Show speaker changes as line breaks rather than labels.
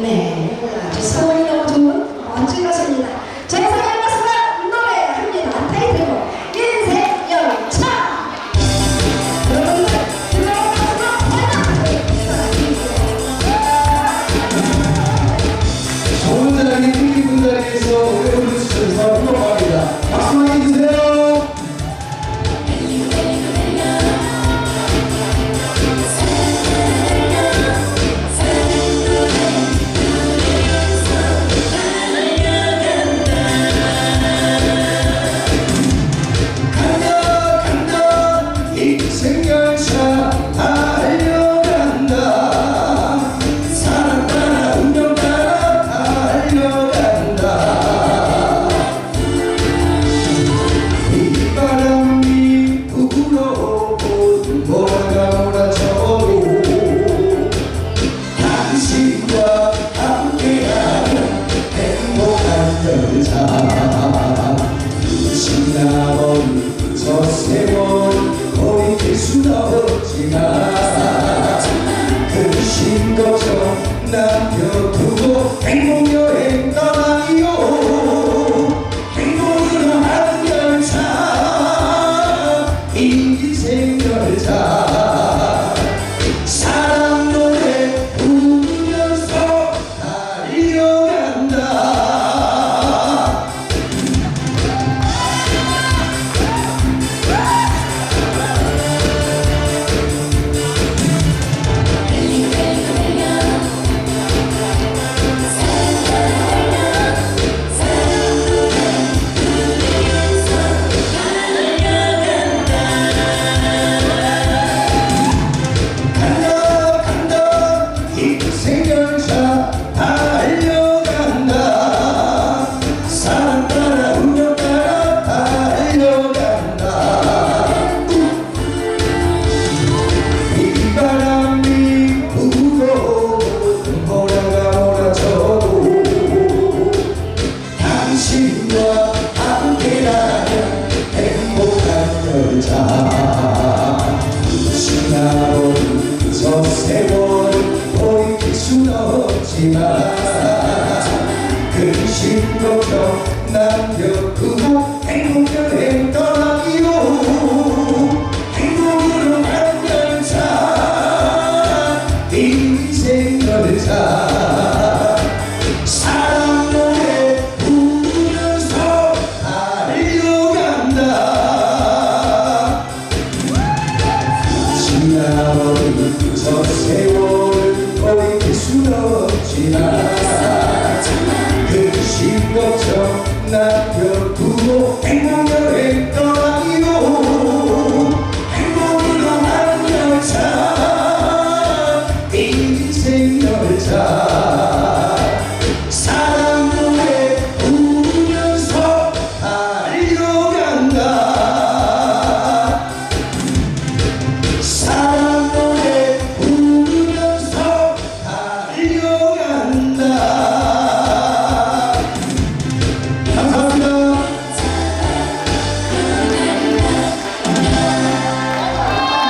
네. 성원이 너무 좋은 멋진 것입니다. 저희 사랑 가수가 노래합니다. 타이틀곡 인생 열차. 여러분들 들어가서
좋은 사랑의 특기 분자리에서 그 노래 부르시면서 행복합니다. 박수 많이 주세요. 미친 것처럼 남겨두고 행복여행 떠 잊지마 그 신도로 남겨두고 행복을 부모 행복여행 떠